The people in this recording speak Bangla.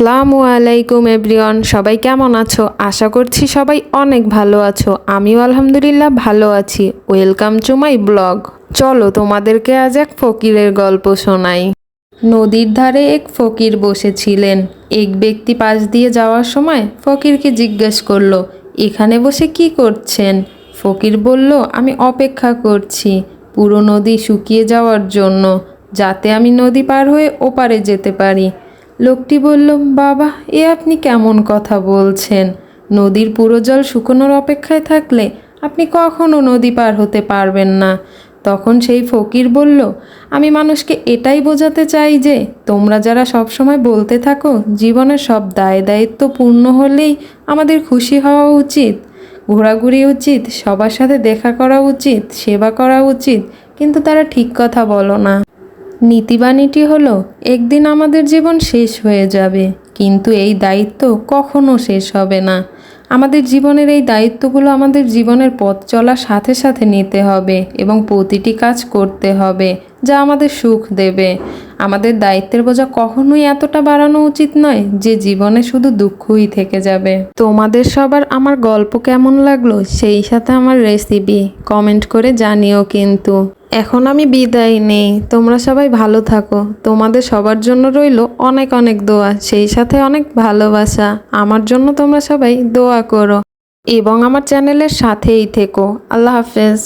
আসসালামু আলাইকুম এভরিওয়ান, সবাই কেমন আছো? আশা করছি সবাই অনেক ভালো আছো। আমিও আলহামদুলিল্লাহ ভালো আছি। ওয়েলকাম টু মাই ব্লগ চলো তোমাদেরকে আজ এক ফকিরের গল্প শোনাই। নদীর ধারে এক ফকির বসেছিলেন। এক ব্যক্তি পাশ দিয়ে যাওয়ার সময় ফকিরকে জিজ্ঞেস করল, এখানে বসে কি করছেন? ফকির বলল, আমি অপেক্ষা করছি পুরো নদী শুকিয়ে যাওয়ার জন্য, যাতে আমি নদী পার হয়ে ওপারে যেতে পারি। লোকটি বলল, বাবা, এ আপনি কেমন কথা বলছেন? নদীর পুরো জল শুকোনোর অপেক্ষায় থাকলে আপনি কখনো নদী পার হতে পারবেন না। তখন সেই ফকির বলল, আমি মানুষকে এটাই বোঝাতে চাই যে, তোমরা যারা সবসময় বলতে থাকো, জীবনের সব দায় দায়িত্ব পূর্ণ হলেই আমাদের খুশি হওয়া উচিত। ঘোরাঘুরি উচিত, সবার সাথে দেখা করা উচিত, সেবা করা উচিত, কিন্তু তারা ঠিক কথা বলো না। নীতিবাণীটি হলো, একদিন আমাদের জীবন শেষ হয়ে যাবে, কিন্তু এই দায়িত্ব কখনো শেষ হবে না। আমাদের জীবনের এই দায়িত্বগুলো আমাদের জীবনের পথ চলার সাথে সাথে নিতে হবে এবং প্রতিটি কাজ করতে হবে যা আমাদের সুখ দেবে। আমাদের দায়িত্বের বোঝা কখনোই এতটা বাড়ানো উচিত নয় যে জীবনে শুধু দুঃখই থেকে যাবে। তোমাদের সবার আমার গল্প কেমন লাগল সেই সাথে আমার রেসিপি কমেন্ট করে জানিও কিন্তু। এখন আমি বিদায় নেই। তোমরা সবাই ভালো থাকো। তোমাদের সবার জন্য রইল অনেক অনেক দোয়া, সেই সাথে অনেক ভালোবাসা। আমার জন্য তোমরা সবাই দোয়া করো এবং আমার চ্যানেলের সাথেই থেকো। আল্লাহ হাফেজ।